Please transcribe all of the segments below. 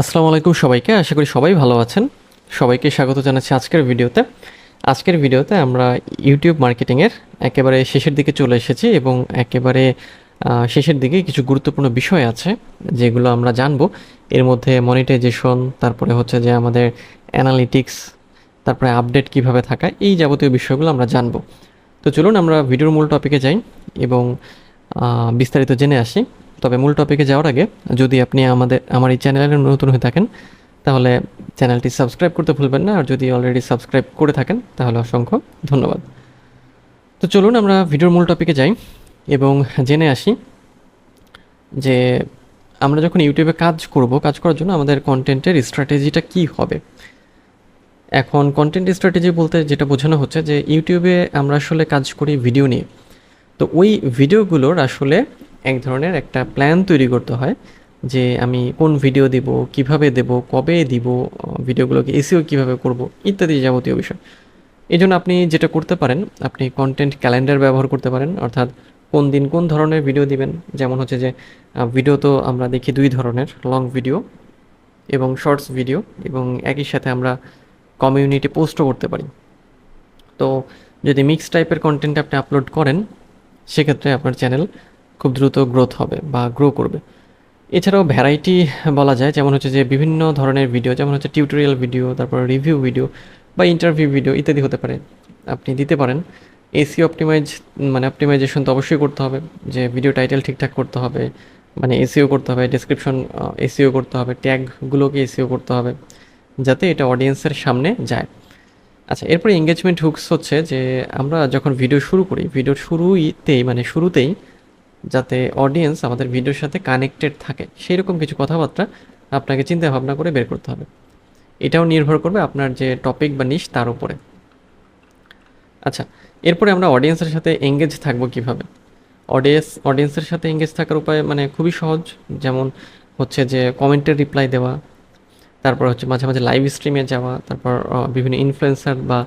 আসসালামু আলাইকুম সবাইকে, আশা করি সবাই ভালো আছেন। সবাইকে স্বাগত জানাচ্ছি আজকের ভিডিওতে। আজকের ভিডিওতে আমরা ইউটিউব মার্কেটিংয়ের একেবারে শেষের দিকে চলে এসেছি এবং একেবারে শেষের দিকে কিছু গুরুত্বপূর্ণ বিষয় আছে যেগুলো আমরা জানব। এর মধ্যে মনিটাইজেশন তারপরে হচ্ছে যে আমাদের অ্যানালিটিক্স তারপরে আপডেট কীভাবে থাকা, এই যাবতীয় বিষয়গুলো আমরা জানব। তো চলুন আমরা ভিডিওর মূল টপিকে যাই এবং বিস্তারিত জেনে আসি। তবে মূল টপিকে যাওয়ার আগে, যদি আপনি আমাদের, আমার এই চ্যানেলে নতুন হয়ে থাকেন, তাহলে চ্যানেলটি সাবস্ক্রাইব করতে ভুলবেন না, আর যদি অলরেডি সাবস্ক্রাইব করে থাকেন, তাহলে অসংখ্য ধন্যবাদ। তো চলুন আমরা ভিডিওর মূল টপিকে যাই, এবং জেনে আসি যে আমরা যখন ইউটিউবে কাজ করব, কাজ করার জন্য আমাদের কন্টেন্টের স্ট্র্যাটেজিটা কী হবে? এখন কন্টেন্ট স্ট্র্যাটেজি বলতে যেটা বোঝানো হচ্ছে যে ইউটিউবে আমরা আসলে কাজ করি ভিডিও নিয়ে। তো ওই ভিডিওগুলোর আসলে এক ধরনের একটা প্ল্যান তৈরি করতে হয় যে আমি কোন ভিডিও দিব, কীভাবে দেব, কবে দিব ভিডিওগুলোকে এসিও কীভাবে করব ইত্যাদি যাবতীয় বিষয়। এই জন্য আপনি যেটা করতে পারেন, আপনি কন্টেন্ট ক্যালেন্ডার ব্যবহার করতে পারেন, অর্থাৎ কোন দিন কোন ধরনের ভিডিও দিবেন। যেমন হচ্ছে যে ভিডিও তো আমরা দেখি দুই ধরনের লং ভিডিও এবং শর্টস ভিডিও এবং একই সাথে আমরা কমিউনিটি পোস্টও করতে পারি। তো যদি মিক্স টাইপের কন্টেন্ট আপনি আপলোড করেন, সেক্ষেত্রে আপনার চ্যানেল খুব দ্রুত গ্রোথ হবে বা গ্রো করবে। এছাড়াও ভ্যারাইটি বলা যায়, যেমন হচ্ছে যে বিভিন্ন ধরনের ভিডিও যেমন হচ্ছে টিউটোরিয়াল ভিডিও তারপর রিভিউ ভিডিও বা ইন্টারভিউ ভিডিও ইত্যাদি হতে পারে। আপনি দিতে পারেন। এসি অপটিমাইজ মানে অপটিমাইজেশন তো অবশ্যই করতে হবে, যে ভিডিও টাইটেল ঠিকঠাক করতে হবে মানে এসিও করতে হবে ডেসক্রিপশন এসিও করতে হবে ট্যাগগুলোকে এসিও করতে হবে, যাতে এটা অডিয়েন্সের সামনে যায়। আচ্ছা এরপরে এঙ্গেজমেন্ট হুকস হচ্ছে যে আমরা যখন ভিডিও শুরু করি ভিডিওর শুরুইতেই মানে শুরুতেই যাতে অডিয়েন্স আমাদের ভিডিওর সাথে কানেক্টেড থাকে। সেই রকম কিছু কথাবার্তা আপনাকে চিন্তা ভাবনা করে বের করতে হবে। এটাও নির্ভর করবে আপনার যে টপিক বা নিশ তার উপরে। আচ্ছা এরপরে আমরা অডিয়েন্সের সাথে এঙ্গেজ থাকব কীভাবে? অডিয়েন্স অডিয়েন্সের সাথে এঙ্গেজ থাকার উপায় মানে খুবই সহজ। যেমন হচ্ছে যে কমেন্টের রিপ্লাই দেওয়া, তারপর হচ্ছে মাঝে মাঝে লাইভ স্ট্রিমে যাওয়া, তারপর বিভিন্ন ইনফ্লুয়েন্সার বা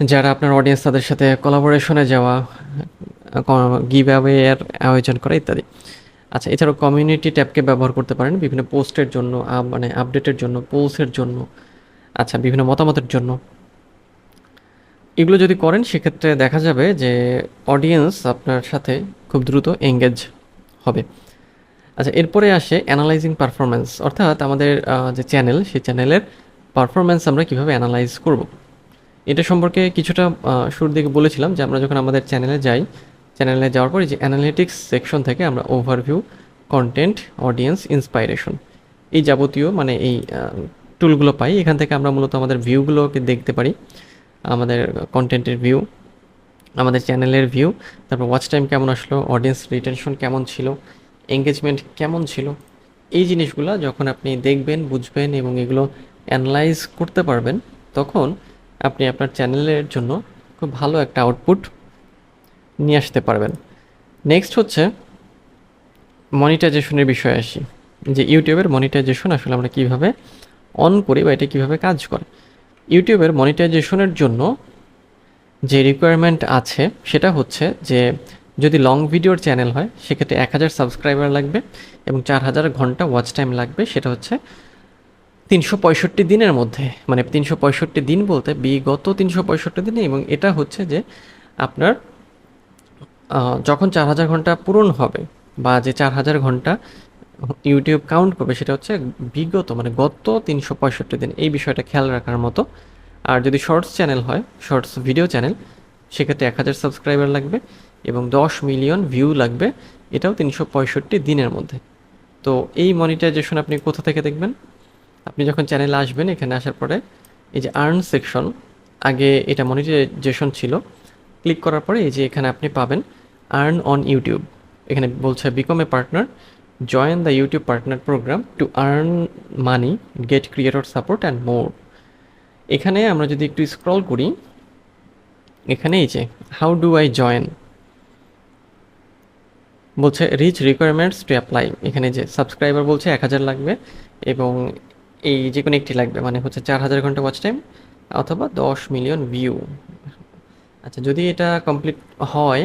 যারা আপনার অডিয়েন্স তাদের সাথে কোলাবোরেশনে যাওয়া গিভ অ্যাওয়ের আয়োজন করা ইত্যাদি। আচ্ছা এছাড়াও কমিউনিটি ট্যাবকে ব্যবহার করতে পারেন বিভিন্ন পোস্টের জন্য মানে আপডেটের জন্য পোলসের জন্য আচ্ছা বিভিন্ন মতামতের জন্য। এগুলো যদি করেন, সেক্ষেত্রে দেখা যাবে যে অডিয়েন্স আপনার সাথে খুব দ্রুত এঙ্গেজ হবে। আচ্ছা এরপরে আসে অ্যানালাইজিং পারফরমেন্স অর্থাৎ আমাদের যে চ্যানেল সেই চ্যানেলের পারফরমেন্স আমরা কীভাবে অ্যানালাইজ করব। এটা সম্পর্কে কিছুটা শুরুর দিকে বলেছিলাম যে আমরা যখন আমাদের চ্যানেলে যাই চ্যানেলে যাওয়ার পরে যে অ্যানালিটিক্স সেকশন থেকে আমরা ওভারভিউ কন্টেন্ট অডিয়েন্স ইন্সপাইরেশন এই যাবতীয় মানে এই টুলগুলো পাই। এখান থেকে আমরা মূলত আমাদের ভিউগুলোকে দেখতে পারি, আমাদের কন্টেন্টের ভিউ আমাদের চ্যানেলের ভিউ তারপর ওয়াচ টাইম কেমন আসলো অডিয়েন্স রিটেনশন কেমন ছিল এঙ্গেজমেন্ট কেমন ছিল, এই জিনিসগুলো যখন আপনি দেখবেন, বুঝবেন এবং এগুলো অ্যানালাইজ করতে পারবেন, তখন আপনি আপনার চ্যানেলের জন্য খুব ভালো একটা আউটপুট নিয়ে আসতে পারবেন। নেক্সট হচ্ছে মনিটাইজেশনের বিষয়ে আসি। যে ইউটিউবের মনিটাইজেশন আসলে আমরা কীভাবে অন করি বা এটা কীভাবে কাজ করে। ইউটিউবের মনিটাইজেশনের জন্য যে রিকোয়ারমেন্ট আছে, সেটা হচ্ছে যে যদি লং ভিডিওর চ্যানেল হয়, সেক্ষেত্রে এক হাজার সাবস্ক্রাইবার লাগবে এবং চার হাজার ঘণ্টা ওয়াচ টাইম লাগবে। সেটা হচ্ছে তিনশো পঁয়ষট্টি দিনের মধ্যে। মানে তিনশো পঁয়ষট্টি দিন বলতে বিগত তিনশো পঁয়ষট্টি দিনে এবং এটা হচ্ছে যে আপনার যখন চার হাজার ঘণ্টা পূরণ হবে বা যে চার হাজার ঘণ্টা ইউটিউব কাউন্ট করবে, সেটা হচ্ছে বিগত মানে গত তিনশো পঁয়ষট্টি দিন। এই বিষয়টা খেয়াল রাখার মতো। আর যদি শর্টস চ্যানেল হয় শর্টস ভিডিও চ্যানেল সেক্ষেত্রে এক হাজার সাবস্ক্রাইবার লাগবে এবং দশ মিলিয়ন ভিউ লাগবে। এটাও তিনশো পঁয়ষট্টি দিনের মধ্যে। তো এই মনিটাইজেশন আপনি কোথা থেকে দেখবেন? আপনি যখন চ্যানেলে আসবেন, এখানে আসার পরে এই যে আর্ন সেকশন আগে এটা মনিটাইজেশন ছিল। ক্লিক করার পরে এই যে এখানে আপনি পাবেন আর্ন অন ইউটিউব এখানে বলছে become a partner join the YouTube partner programme to earn money get creator support and more এখানে আমরা যদি একটু স্ক্রল করি, এখানে এই যে হাউ ডু আই জয়েন বলছে রিচ রিকোয়ারমেন্টস টু অ্যাপ্লাই এখানে যে সাবস্ক্রাইবার বলছে, এক হাজার লাগবে এবং এই যে কোনো একটি লাগবে মানে হচ্ছে চার হাজার ঘণ্টা ওয়াচ টাইম অথবা দশ মিলিয়ন ভিউ আচ্ছা যদি এটা কমপ্লিট হয়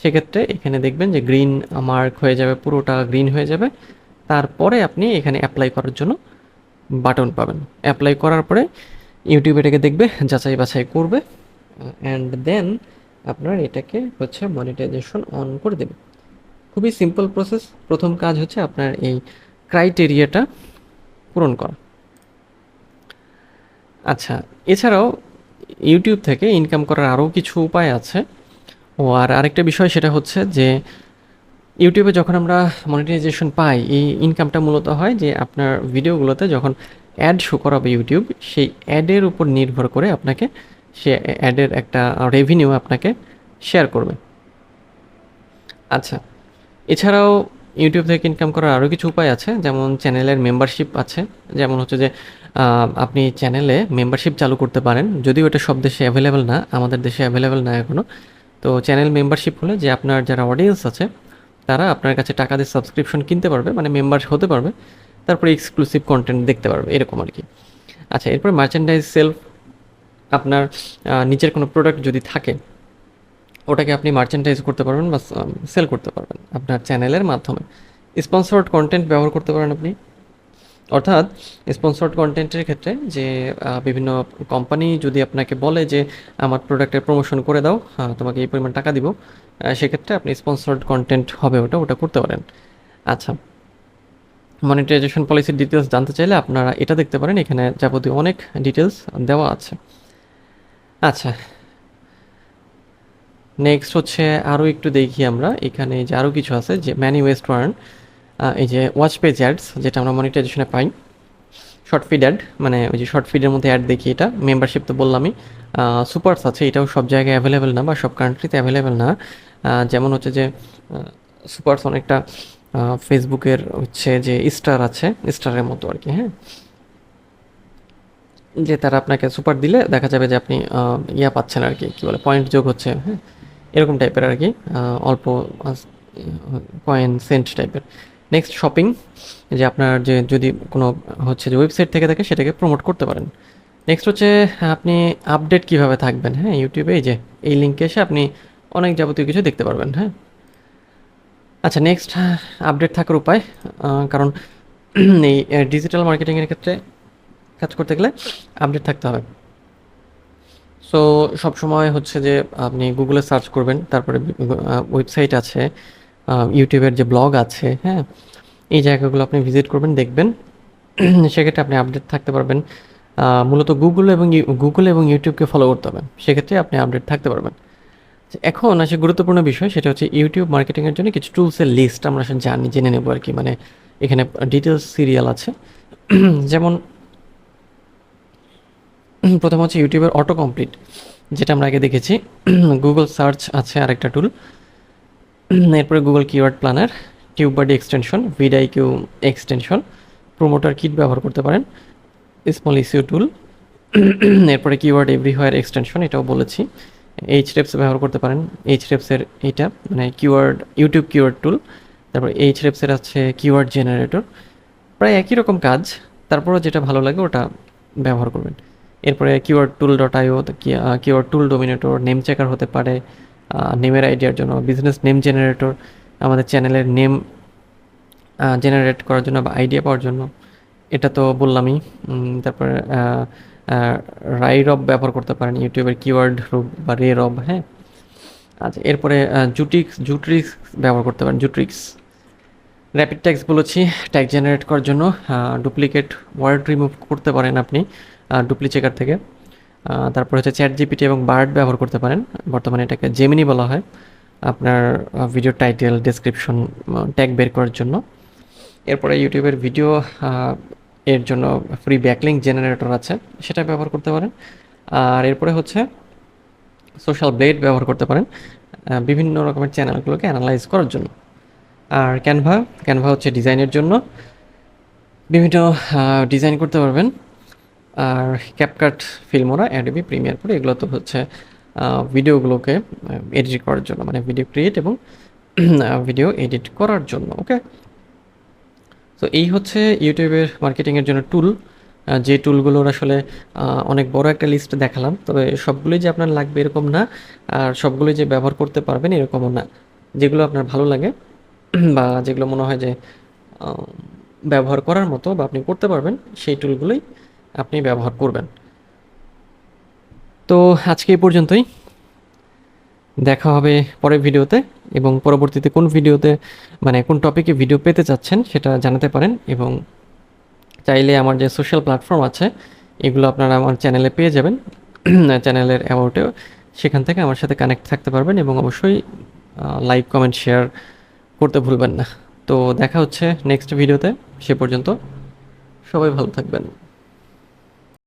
সেক্ষেত্রে এখানে দেখবেন যে গ্রিন মার্ক হয়ে যাবে, পুরোটা গ্রিন হয়ে যাবে। তারপরে আপনি এখানে অ্যাপ্লাই করার জন্য বাটন পাবেন। অ্যাপ্লাই করার পরে ইউটিউব এটাকে দেখবে, যাচাই বাছাই করবে অ্যান্ড দেন আপনার এটাকে হচ্ছে মনিটাইজেশন অন করে দেবে। খুবই সিম্পল প্রসেস প্রথম কাজ হচ্ছে আপনার এই ক্রাইটেরিয়াটা পূরণ করা। আচ্ছা এছাড়াও ইউটিউব থেকে ইনকাম করার আরও কিছু উপায় আছে। ও, আর আরেকটা বিষয় সেটা হচ্ছে যে ইউটিউবে যখন আমরা মনিটাইজেশন পাই, এই ইনকামটা মূলত হয় যে, আপনার ভিডিওগুলোতে যখন অ্যাড শো করাবে ইউটিউব সেই অ্যাডের উপর নির্ভর করে আপনাকে সে অ্যাডের একটা রেভিনিউ আপনাকে শেয়ার করবে। আচ্ছা এছাড়াও ইউটিউব থেকে ইনকাম করার আরও কিছু উপায় আছে, যেমন চ্যানেলের মেম্বারশিপ আছে, যেমন হচ্ছে যে আপনি চ্যানেলে মেম্বারশিপ চালু করতে পারেন, যদিও এটা সব দেশে অ্যাভেলেবেল না, আমাদের দেশে অ্যাভেলেবেল না এখনও তো চ্যানেল মেম্বারশিপ হলে যে আপনার যারা অডিয়েন্স আছে, তারা আপনার কাছে টাকা দিয়ে সাবস্ক্রিপশন কিনতে পারবে মানে মেম্বার হতে পারবে, তারপরে এক্সক্লুসিভ কন্টেন্ট দেখতে পারবে, এরকম আর কি। আচ্ছা এরপর মার্চেন্ডাইজ সেলফ আপনার নিজের কোনো প্রোডাক্ট যদি থাকে, ওটাকে আপনি মার্চেন্টাইজ করতে পারবেন বা সেল করতে পারবেন। আপনার চ্যানেলের মাধ্যমে। স্পন্সর্ড কন্টেন্ট ব্যবহার করতে পারেন আপনি। অর্থাৎ স্পন্সর্ড কন্টেন্টের ক্ষেত্রে যে বিভিন্ন কোম্পানি যদি আপনাকে বলে যে, আমার প্রোডাক্টের প্রমোশন করে দাও তোমাকে এই পরিমাণ টাকা দিব সেক্ষেত্রে আপনি স্পন্সর্ড কন্টেন্ট হবে ওটা ওটা করতে পারেন। আচ্ছা মনিটাইজেশন পলিসির ডিটেলস জানতে চাইলে আপনারা এটা দেখতে পারেন, এখানে যাবতীয় অনেক ডিটেলস দেওয়া আছে। আচ্ছা নেক্সট হচ্ছে আরও একটু দেখি আমরা, এখানে যে আরও কিছু আছে, যে ম্যানি ওয়েস্ট ওয়ার্ন এই যে ওয়াচ পেজ অ্যাডস যেটা আমরা মনিটাইজেশনে পাই শর্ট ফিড অ্যাড মানে ওই যে শর্ট ফিডের মধ্যে অ্যাড দেখি এটা মেম্বারশিপ তো বললামই। সুপারস আছে, এটাও সব জায়গায় অ্যাভেলেবেল না বা সব কান্ট্রিতে অ্যাভেলেবেল না। যেমন হচ্ছে যে সুপারস অনেকটা ফেসবুকের হচ্ছে যে স্টার আছে স্টারের মতো আর কি হ্যাঁ? যে তারা আপনাকে সুপার দিলে দেখা যাবে যে আপনি ইয়া পাচ্ছেন আর কি, কী বলে পয়েন্ট যোগ হচ্ছে হ্যাঁ? এরকম টাইপের আর কি অল্প কয়েন সেন্ট টাইপের নেক্সট শপিং যে আপনার যে যদি কোনো হচ্ছে যে ওয়েবসাইট থেকে থাকে সেটাকে প্রমোট করতে পারেন। নেক্সট হচ্ছে, আপনি আপডেট কীভাবে থাকবেন? হ্যাঁ ইউটিউবে এই যে, এই লিঙ্কে এসে আপনি অনেক যাবতীয় কিছু দেখতে পারবেন হ্যাঁ। আচ্ছা নেক্সট আপডেট থাকার উপায় কারণ এই ডিজিটাল মার্কেটিংয়ের ক্ষেত্রে কাজ করতে গেলে আপডেট থাকতে হবে। সো সবসময় হচ্ছে যে আপনি গুগলে সার্চ করবেন, তারপরে ওয়েবসাইট আছে। ইউটিউবের যে ব্লগ আছে হ্যাঁ এই জায়গাগুলো আপনি ভিজিট করবেন দেখবেন। সেক্ষেত্রে আপনি আপডেট থাকতে পারবেন। মূলত গুগল এবং গুগল এবং ইউটিউবকে ফলো করতে হবে। সেক্ষেত্রে আপনি আপডেট থাকতে পারবেন। আচ্ছা, এখন আসে গুরুত্বপূর্ণ বিষয় সেটা হচ্ছে ইউটিউব মার্কেটিংয়ের জন্য কিছু টুলসের লিস্ট আমরা আসলে জানি জেনে নেব আর কি। মানে এখানে ডিটেলস সিরিয়াল আছে। যেমন প্রথম হচ্ছে ইউটিউবের অটো কমপ্লিট যেটা আমরা আগে দেখেছি। গুগল সার্চ আছে আরেকটা টুল এরপরে Google keyword planner tube buddy extension vidIQ extension promoter kit ব্যবহার করতে পারেন স্মল ইসিউ টুল এরপরে কিওয়ার্ড এভরিহোয়ার এক্সটেনশন এটাও বলেছি এইচ রেপস ব্যবহার করতে পারেন এইচ রেপসের এইটা মানে কিওয়ার্ড ইউটিউব কিওয়ার্ড টুল তারপর এইচ রেপসের আছে কিওয়ার্ড জেনারেটর প্রায় একই রকম কাজ, তারপরও যেটা ভালো লাগে ওটা ব্যবহার করবেন। এরপরে keyword tool dot IO keyword tool dominator name checker হতে পারে নেমের আইডিয়ার জন্য বিজনেস নেম জেনারেটর আমাদের চ্যানেলের নেম জেনারেট করার জন্য বা আইডিয়া পাওয়ার জন্য, এটা তো বললামই। তারপরে রাই রব ব্যবহার করতে পারেন ইউটিউবের কিওয়ার্ড রব বা রে রব হ্যাঁ? আচ্ছা এরপরে জুটিক্স জুট্রিক্স ব্যবহার করতে পারেন জুট্রিক্স র্যাপিড ট্যাক্স বলেছি ট্যাগ জেনারেট করার জন্য ডুপ্লিকেট ওয়ার্ড রিমুভ করতে পারেন আপনি ডুপ্লিচেকার থেকে। তারপর হচ্ছে চ্যাট জিপিটি এবং বার্ড ব্যবহার করতে পারেন। বর্তমানে এটাকে জেমিনি বলা হয়। আপনার ভিডিও টাইটেল ডেসক্রিপশন ট্যাগ বের করার জন্য। এরপরে ইউটিউবের ভিডিও এর জন্য ফ্রি ব্যাকলিং জেনারেটর আছে, সেটা ব্যবহার করতে পারেন। আর এরপরে হচ্ছে সোশ্যাল ব্লেড ব্যবহার করতে পারেন বিভিন্ন রকমের চ্যানেলগুলোকে অ্যানালাইজ করার জন্য। আর ক্যানভা ক্যানভা হচ্ছে ডিজাইনের জন্য। বিভিন্ন ডিজাইন করতে পারবেন। আর CapCut Filmora Adobe Premiere Pro এগুলো তো হচ্ছে ভিডিওগুলোকে এডিট করার জন্য মানে ভিডিও ক্রিয়েট এবং ভিডিও এডিট করার জন্য ওকে তো এই হচ্ছে ইউটিউবের মার্কেটিংয়ের জন্য টুল যে টুলগুলোর আসলে অনেক বড় একটা লিস্ট দেখালাম, তবে সবগুলোই যে আপনার লাগবে এরকম না, আর সবগুলোই যে ব্যবহার করতে পারবেন এরকমও না, যেগুলো আপনার ভালো লাগে, বা যেগুলো মনে হয় যে ব্যবহার করার মতো বা আপনি করতে পারবেন, সেই টুলগুলোই আপনি ব্যবহার করবেন। তো আজকে এই পর্যন্তই। দেখা হবে পরের ভিডিওতে এবং পরবর্তীতে কোন ভিডিওতে মানে কোন টপিকে ভিডিও পেতে চাচ্ছেন সেটা জানাতে পারেন এবং চাইলে আমার যে সোশ্যাল প্ল্যাটফর্ম আছে, এগুলো আপনারা আমার চ্যানেলে পেয়ে যাবেন। চ্যানেলের অ্যাবাউটেও সেখান থেকে আমার সাথে কানেক্ট থাকতে পারবেন এবং অবশ্যই লাইক, কমেন্ট, শেয়ার করতে ভুলবেন না। তো দেখা হচ্ছে নেক্সট ভিডিওতে, সে পর্যন্ত সবাই ভালো থাকবেন।